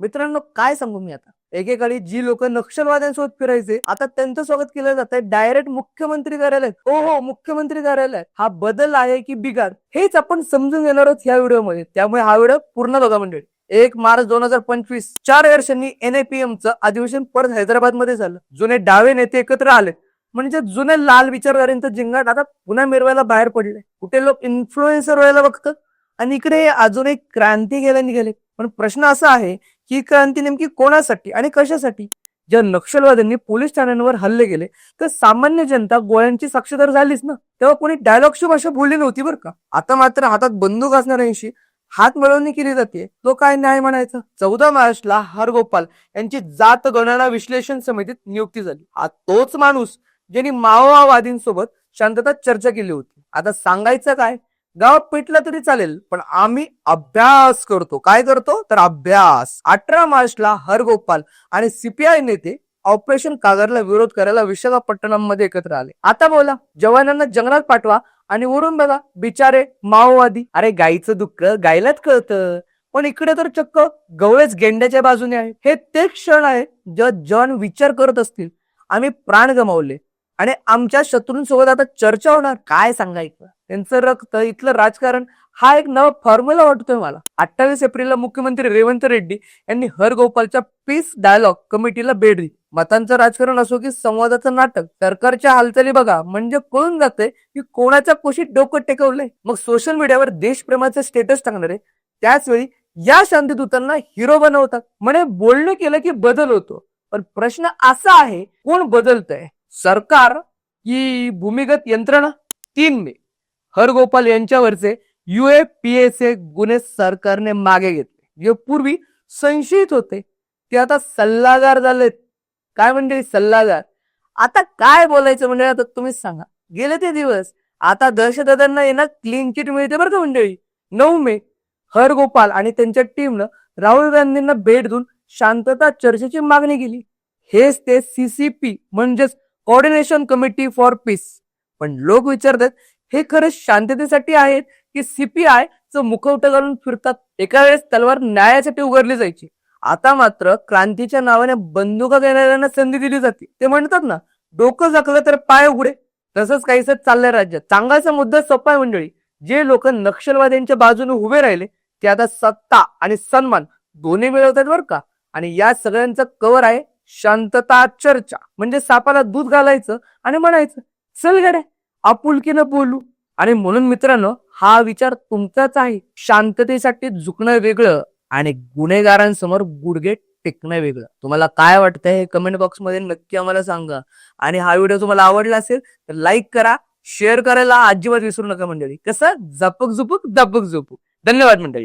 मित्रांनो काय सांगू मी आता? एकेकाळी जी लोक नक्षलवाद्यांसोबत फिरायचे आता त्यांचं स्वागत केलं जात आहे डायरेक्ट मुख्यमंत्री कार्यालयात. हो हो मुख्यमंत्री कार्यालयात. हा बदल आहे की बिगार हेच आपण समजून घेणार आहोत या व्हिडिओमध्ये. त्यामुळे हा व्हिडिओ पूर्ण बघा मंडळी. एक मार्च दोन हजार पंचवीस चार वर्षांनी एनएपीएमचं अधिवेशन परत हैदराबादमध्ये झालं. जुने डावे नेते एकत्र आले. म्हणजे जुने लाल विचारधाऱ्यांचं जिंगाट आता पुन्हा मिरवायला बाहेर पडले कुठे लोक इन्फ्लुएन्सर व्हायला बघतात? आणि इकडे अजून एक क्रांती घ्यायला निघाले पण प्रश्न असा आहे ही क्रांती नेमकी कोणासाठी आणि कशासाठी? ज्या नक्षलवाद्यांनी पोलीस ठाण्यांवर हल्ले केले तर सामान्य जनता गोळ्यांची साक्षीदार झालीच ना? तेव्हा कोणी डायलॉगची भाषा बोलली नव्हती बरं का? आता मात्र हातात बंदूक असणाऱ्यांशी हात मिळवणी केली जाते. तो काय न्याय म्हणायचा? चौदा मार्चला हरगोपाल यांची जात गणना विश्लेषण समितीत नियुक्ती झाली. हा तोच माणूस ज्यांनी माओवादींसोबत शांतता चर्चा केली होती. आता सांगायचं काय? गाव पिटलं तरी चालेल पण आम्ही अभ्यास करतो. काय करतो? तर अभ्यास. अठरा मार्चला हरगोपाल आणि सीपीआय नेते ऑपरेशन कागरला विरोध करायला विशाखापट्टणममध्ये एकत्र आले. आता बोला जवानांना जंगलात पाठवा आणि वरून बघा बिचारे माओवादी. अरे गाईचं दुःख गायलाच कळतं. पण इकडे तर चक्क गवळेच गेंड्याच्या बाजूने आहे. हे ते क्षण आहे जेव्हा जवान विचार करत असतील. आम्ही प्राण गमावले. आणि आमच्या शत्रूंसोबत आता चर्चा होणार. काय सांगायचं? त्यांचं रक्त इथलं राजकारण हा एक नवा फॉर्म्युला वाटतोय मला. अठ्ठावीस एप्रिलला मुख्यमंत्री रेवंत रेड्डी यांनी हरगोपालच्या पीस डायलॉग कमिटीला भेट दिली. मतांचं राजकारण असो की संवादाचं नाटक सरकारच्या हालचाली बघा. म्हणजे कळून जाते की कोणाच्या कुशीत डोकं टेकवलंय. मग सोशल मीडियावर देशप्रेमाचे स्टेटस टाकणारे त्याच वेळी या शांतीदूतांना हिरो बनवतात. म्हणे बोलणं केलं की बदल होतो. पण प्रश्न असा आहे कोण बदलतंय? सरकार की भूमिगत यंत्रणा तीन मे हरगोपाल यांच्यावरचे युएपीएचे गुन्हे सरकारने मागे घेतले. जे पूर्वी संशयित होते ते आता सल्लागार झालेत. काय म्हणजे सल्लागार? आता काय बोलायचं म्हणजे आता तुम्हीच सांगा. गेले ते दिवस. आता दहशतवाद्यांना येणार क्लीन चिट मिळते बरं का मंडळी? नऊ मे. हरगोपाल आणि त्यांच्या टीमनं राहुल गांधींना भेट देऊन शांतता चर्चेची मागणी केली. हेच ते सीसीपी म्हणजेच कोऑर्डिनेशन कमिटी फॉर पीस पण लोक विचारतात हे खरं शांततेसाठी आहेत की सीपीआय चं मुखवटं घालून फिरतात? एका वेळेस तलवार न्यायासाठी उघडली जायची. आता मात्र क्रांतीच्या नावाने बंदुका देणाऱ्यांना संधी दिली जाते. ते म्हणतात ना डोकं झाकलं तर पाय उघडे. तसंच काहीच चाललंय राज्यात. सांगायचा मुद्दा सोपा मंडळी. जे लोक नक्षलवाद्यांच्या बाजूने उभे राहिले ते आता सत्ता आणि सन्मान दोन्ही मिळवतात बरं का. आणि या सगळ्यांचं कवर आहे शांतता चर्चा म्हणजे सापाला दूध घालायचं आणि म्हणायचं चल गड्या आपुलकीनं बोलू. आणि म्हणून मित्रांनो हा विचार तुमचाच आहे. शांततेसाठी झुकणं वेगळं आणि गुन्हेगारांसमोर गुडघे टेकणं वेगळं. तुम्हाला काय वाटतंय हे कमेंट बॉक्समध्ये नक्की आम्हाला सांगा. आणि हा व्हिडिओ तुम्हाला आवडला असेल तर लाईक करा शेअर करायला अजिबात विसरू नका मंडळी. कसं? झपक झुपूक दपक झुपक धन्यवाद मंडळी.